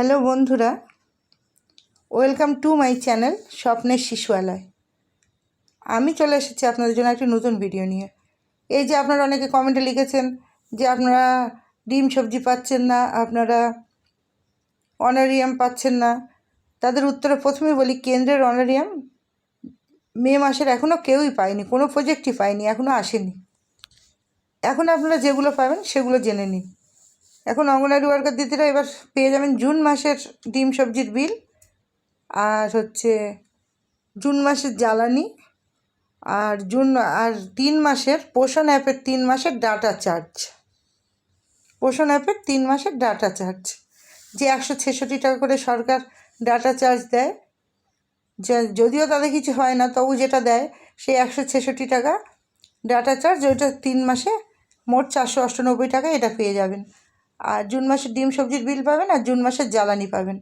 Hello বন্ধুরা, welcome to my channel স্বপ্নের শিশুয়ালয়। আমি চলে এসেছি আপনাদের জন্য একটি নতুন ভিডিও নিয়ে। এই যে আপনারা অনেকে কমেন্টে লিখেছেন যে আপনারা ডিম সবজি পাচ্ছেন না, আপনারা অনারিয়াম পাচ্ছেন না। তাদের উত্তরে প্রথমে বলি, কেন্দ্রের অনারিয়াম মে মাসের এখনও কেউই পায়নি, কোনো প্রজেক্টই পায়নি এখনও আসেনি। এখন আপনারা যেগুলো পাবেন সেগুলো জেনে নিন। এখন অঙ্গনারী ওয়ার্কার দিদিরা এবার পেয়ে যাবেন জুন মাসের ডিম সবজির বিল আর হচ্ছে জুন মাসের জ্বালানি আর জুন, আর তিন মাসের পোষণ অ্যাপের তিন মাসের ডাটা চার্জ। পোষণ অ্যাপের তিন মাসের ডাটা চার্জ। যে একশো ছেষট্টি টাকা করে সরকার ডাটা চার্জ দেয় যদিও তাদের কিছু হয় না, তবু যেটা দেয় সেই একশো ছেষট্টি টাকা ডাটা চার্জ, ওইটা তিন মাসে মোট চারশো অষ্টানব্বই টাকা এটা পেয়ে যাবেন। আর জুন মাসের ডিম সবজির বিল পাবেন আর জুন মাসের জ্বালানি পাবেন।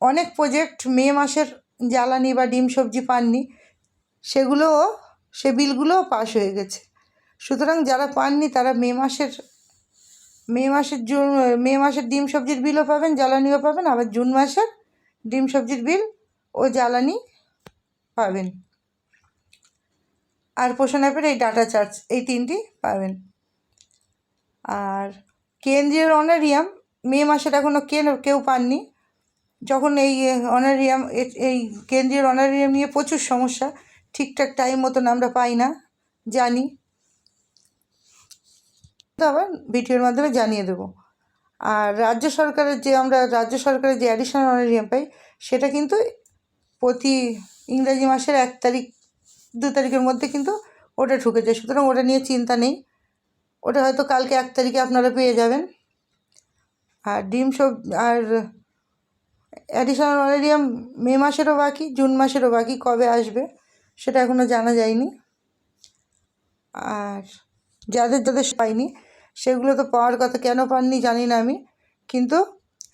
অনেক প্রজেক্ট মে মাসের জ্বালানি বা ডিম সবজি পাননি সেগুলোও সে বিলগুলোও পাস হয়ে গেছে। সুতরাং যারা পাননি তারা মে মাসের মে মাসের জুন, মে মাসের ডিম সবজির বিলও পাবেন, জ্বালানিও পাবেন, আবার জুন মাসের ডিম সবজির বিল ও জ্বালানি পাবেন। আর পোষণ অ্যাপের এই ডাটা চার্জ এই তিনটি পাবেন। আর কেন্দ্রীয় অনারিয়াম, মে মাসের এখনও কেন, কেউ পাননি। যখন এই অনারিয়াম এই কেন্দ্রীয় অনারিয়াম নিয়ে প্রচুর সমস্যা, ঠিকঠাক টাইম মতন আমরা পাই না, জানি। তো আবার ভিডিওর মাধ্যমে জানিয়ে দেবো। আর রাজ্য সরকারের যে, আমরা রাজ্য সরকারের যে অ্যাডিশনাল অনারিয়াম পাই, সেটা কিন্তু প্রতি ইংরাজি মাসের এক তারিখ, দু তারিখের মধ্যে কিন্তু ওটা ঢুকে যায় সুতরাং ওটা নিয়ে চিন্তা নেই। ওটা হয়তো কালকে এক তারিখে আপনারা পেয়ে যাবেন। আর ডিম সব, আর অ্যাডিশনাল অনারিয়াম মে মাসেরও বাকি, জুন মাসেরও বাকি, কবে আসবে সেটা এখনও জানা যায়নি। আর যাদের যাদের পাইনি, সেগুলো তো পাওয়ার কথা কেন পাননি জানি না আমি। কিন্তু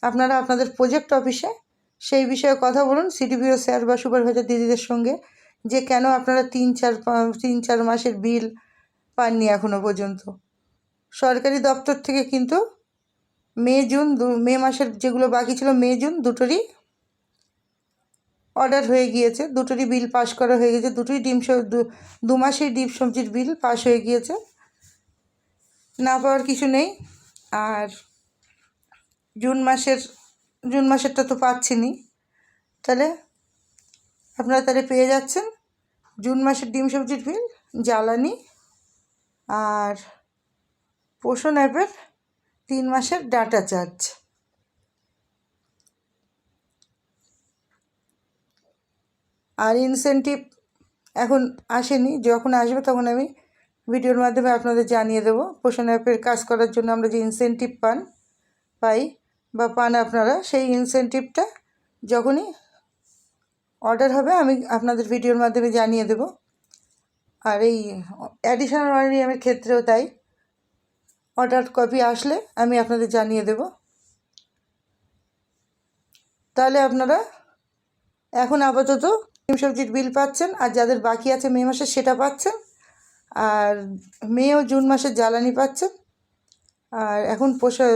আপনারা আপনাদের প্রজেক্ট অফিসে সেই বিষয়ে কথা বলুন সিডিপিও স্যার বা সুপারভাইজার দিদিদের সঙ্গে, যে কেন আপনারা তিন, চার তিন, চার মাসের বিল পাননি এখনও পর্যন্ত। সরকারি দপ্তর থেকে কিন্তু মে, জুন দু, মে মাসের যেগুলো বাকি ছিল মে, জুন দুটোরই অর্ডার হয়ে গিয়েছে। দুটোরই বিল পাশ করা হয়ে গেছে দুটোই ডিম দু মাসের ডিম সবজির বিল পাশ হয়ে গিয়েছে। না পাওয়ার কিছু নেই। আর জুন মাসের, জুন মাসেরটা তো পাচ্ছি পাচ্ছিনি তাহলে আপনারা তাহলে পেয়ে যাচ্ছেন। জুন মাসের ডিম সবজির বিল, জ্বালানি আর পোষণ অ্যাপের তিন মাসের ডাটা চার্জ। আর ইনসেন্টিভ এখন আসেনি, যখন আসবে তখন আমি ভিডিওর মাধ্যমে আপনাদের জানিয়ে দেবো। পোষণ অ্যাপের কাজ করার জন্য আমরা যে ইনসেন্টিভ পান, পাই বা পান আপনারা, সেই ইনসেন্টিভটা যখনই অর্ডার হবে, আমি আপনাদের ভিডিওর মাধ্যমে জানিয়ে দেব। আর এই অ্যাডিশনাল অনারিয়ামের ক্ষেত্রেও তাই। অর্ডার কপি আসলে আমি আপনাদের জানিয়ে দেব। তাহলে আপনারা এখন আপাতত ডিম সবজির বিল পাচ্ছেন, আর যাদের বাকি আছে মে মাসে সেটা পাচ্ছেন, আর মে ও জুন মাসের জ্বালানি পাচ্ছেন, আর এখন পোষা,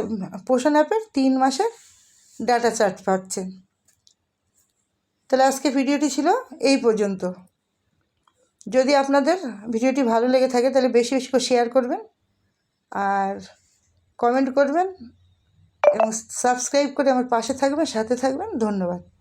পোষণ অ্যাপের তিন মাসের ডাটা চার্জ পাচ্ছেন। তাহলে আজকে ভিডিওটি ছিল এই পর্যন্ত। যদি আপনাদের ভিডিওটি ভালো লেগে থাকে তাহলে বেশি বেশি করে শেয়ার করবেন। আর কমেন্ট করবেন এবং সাবস্ক্রাইব করে আমার পাশে থাকবেন সাথে থাকবেন। ধন্যবাদ।